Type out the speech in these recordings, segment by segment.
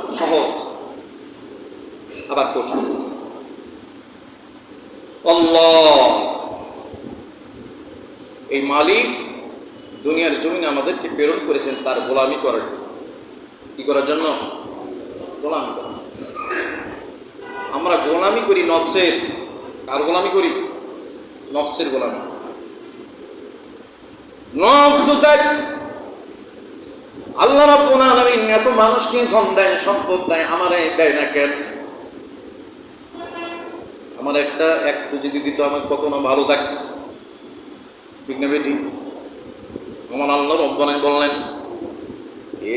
খুব সহজ। আবার কঠিন এই মালিক দুনিয়ার জমিনে আমাদেরকে প্রেরণ করেছেন তার গোলামি করার জন্য। কি করার জন্য? গোলামি করার আমরা গোলামি করি নফসের। কার গোলামি করি? নফসের গোলামি। নফস চাই আল্লাহ রাব্বুল আলামিন এত মানুষকে ধন দেয় সম্পদ দেয় আমারে দেয় না কেন আমার একটা একটু যদি দিত আমার কত না ভালো থাকতো ঠিক না বেটি আমার আল্লাহ রব্বানাই বললেন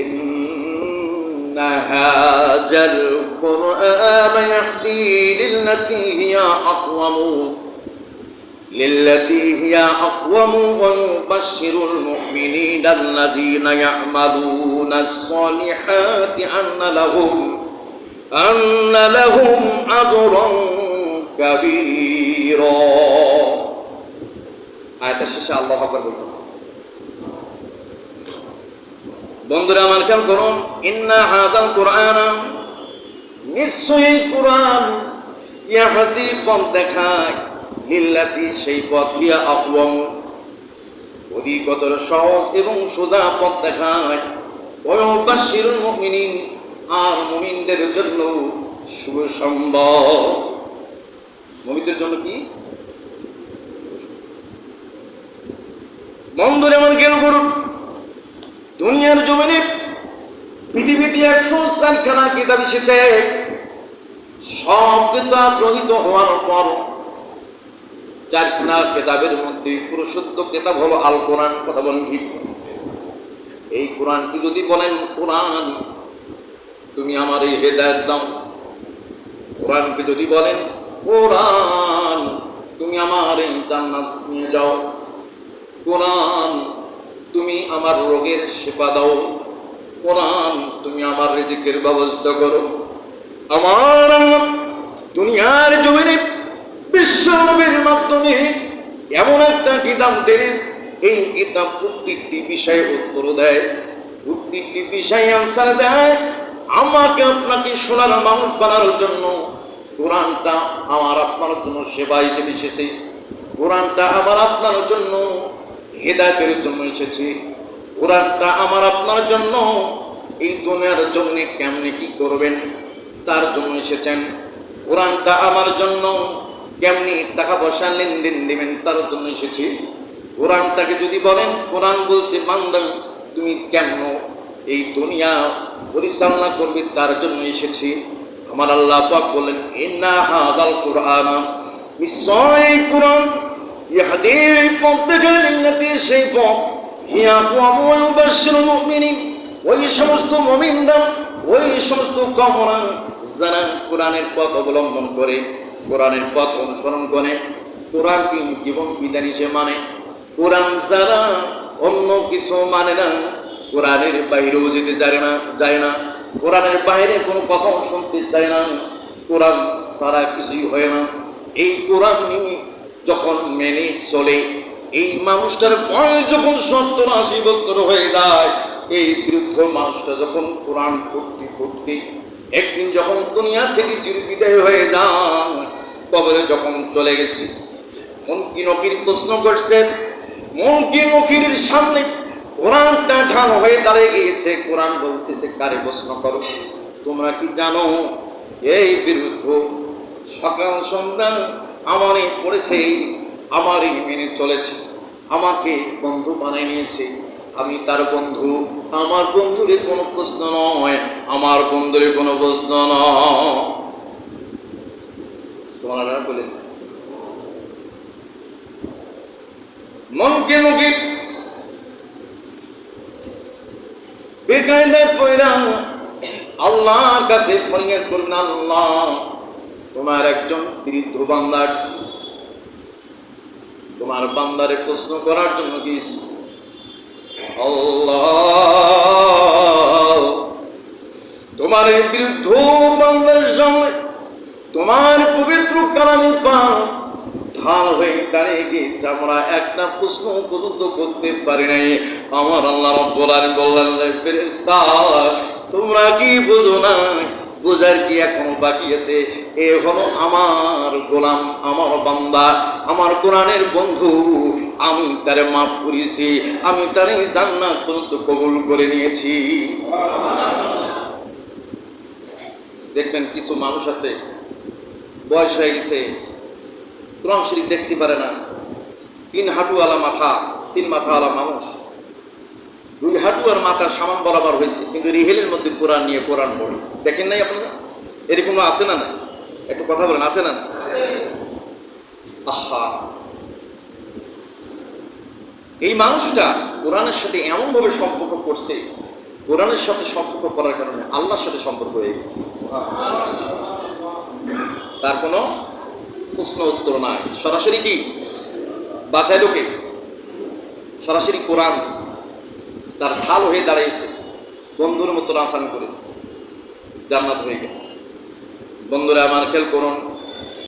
إن هذا القرآن يهدي للتي هي أقوم للتي هي أقوم ويبشر المؤمنين الذين يعملون الصالحات أن لهم أن لهم أجرا كبيرا আয়াতের শেষে আল্লাহ আকবার বলবেন বন্ধুরা আমার খেয়াল করুন ইন্না হাদাল কোরআন নিশ্চয়ই কোরআন ইয়াহাদি পথ দেখায় লিল্লাতি, সেই পথ দিয়া আকওয়াম। অধিকতর সহজ এবং সোজা পথ দেখায়। ওয়াবাশশিরুল মুমিনিন, আর মুমিনদের জন্য শুভ সম্ভব মুমিনদের জন্য কি? বন্ধুরা আমার খেয়াল করুন? দুনিয়ার জমিনে পৃথিবীতে একশো চারখানা কিতাব এসেছে। সব কিতাব রহিত হওয়ার পর চারখানা কেতাবের মধ্যে পুরুষত্ব কেতাব হলো আল কোরআন, কথা বলেন এই কোরআনকে যদি বলেন, কোরআন, তুমি আমার এই হেদায়ত দাও। কোরআনকে যদি বলেন, কোরআন, তুমি আমার এই জান্নাত নিয়ে যাও। কোরআন, তুমি আমার রোগের সেবা দাও। কোরআন, তুমি আমার রিজিকের ব্যবস্থা করো। আমার দুনিয়ার জমিনে বিশ্বনবীর মাধ্যমে এমন একটা কিতাব দিলেন এই কিতাব প্রত্যেকটি বিষয়ে উত্তর দেয়। প্রত্যেকটি বিষয়ে আনসার দেয়। আমাকে আপনাকে সোনার মানুষ বানানোর জন্য কোরআনটা আমার আপনার জন্য সেবা হিসেবে এসেছে। কোরআনটা আমার আপনার জন্য হেদায়তের জন্য এসেছি। কোরআনটা আমার আপনার জন্য এই দুনিয়ার জন্য কেমনে কি করবেন, তার জন্য এসেছেন। কোরআনটা আমার জন্য কেমনি টাকা পয়সা লেনদেন দেবেন, তার জন্য এসেছি। কোরআনটাকে যদি বলেন, কোরআন বলছে, বান্দা, তুমি কেমন এই দুনিয়া পরিচালনা করবে? তার জন্য এসেছি। আমার আল্লাহ পাক বলেন, ইন্না হাদাল কোরআন। নিশ্চয় কোরআন ইহাদি পথ লিল্লাতি সেই পথ। হিয়া কুয়ামু ওয়ায়ুবাশশিরুল মুমিনিন, ওই সমস্ত মুমিনরা, ওই সমস্ত কমরা যারা কোরআনের পথ অবলম্বন করে কোরআনের পথ অনুসরণ করে কোরআনকে জীবন বিধান হিসেবে মানে। কোরআন যারা অন্য কিছু মানে না। কোরআনের বাইরেও যেতে যায় না যায় না। কোরআনের বাইরে কোনো কথা শুনতে চায় না। কোরআন সারা কিছুই হয় না। এই কোরআন নিয়ে যখন মেনে চলে, এই মানুষটার বয়স যখন সত্তর আশি বছর হয়ে যায়, এই বৃদ্ধ মানুষটা যখন কোরআন পড়তে পড়তে একদিন যখন দুনিয়া থেকে চির বিদায় হয়ে যান, কবরে যখন চলে গেছি, মনকি নকির প্রশ্ন করছেন, মনকি নকির সামনে কোরআনটা ঢাল হয়ে দাঁড়িয়ে গিয়েছে, কোরআন বলতেছে, কারে প্রশ্ন করো? তোমরা কি জানো, এই বিরুদ্ধ সকাল সন্ধ্যা আমারই পড়েছে, আমারই মেনে চলেছে, আমাকে বন্ধু বানিয়ে নিয়েছে। আমি তার বন্ধু। আমার বন্ধুরে কোনো প্রশ্ন নয়, আমার বন্ধুরে কোনো প্রশ্ন নয়। তোমার বলে মনকে মুখে বেকায়দায় পয়রা আল্লাহর কাছে ফরিয়াদ করলেন আল্লাহ, তোমার একজন বৃদ্ধ বান্দার। তোমার বান্দারে প্রশ্ন করার জন্য আল্লাহ তোমার বৃদ্ধ বান্দার সঙ্গে তোমার পবিত্র কালামি পা ঢাল হয়ে দাঁড়িয়ে গিয়েছে। আমরা একটা প্রশ্ন পর্যন্ত করতে পারি নাই। আমার আল্লাহ রব্বুল বললেন তোমরা কি বুঝো না? বোঝার কি এখনও বাকি আছে? এ হলো আমার গোলাম, আমার বান্দা, আমার কোরআনের বন্ধু। আমি তারে মাফ করেছি আমি তারে জান্নাত পর্যন্ত কবুল করে নিয়েছি। দেখবেন কিছু মানুষ আছে, বয়স হয়ে গেছে, কোরআন শরীফ দেখতে পারে না। তিন হাঁটুওয়ালা মাথা, তিন মাথাওয়ালা মানুষ। দুই হাঁটু আর মাথা সামান বরাবর হয়েছে, কিন্তু রিহেলের মধ্যে কোরআন নিয়ে কোরআন পড়ে। দেখেন নাই আপনারা? এরকম আছে না না একটু কথা বলেন, আছে না আহা! এই মানুষটা কোরআনের সাথে এমন ভাবে সম্পর্ক করছে, কোরআনের সাথে সম্পর্ক করার কারণে আল্লাহর সাথে সম্পর্ক হয়ে গেছে। তার কোনো প্রশ্ন উত্তর নাই। সরাসরি কি? বাসায় লোকে? সরাসরি কোরআন তার ঢাল হয়ে দাঁড়িয়েছে, বন্ধুর মতো আসামি করেছে। জান্নাত হয়ে গেল। বন্ধুরা, আমার খেয়াল করুন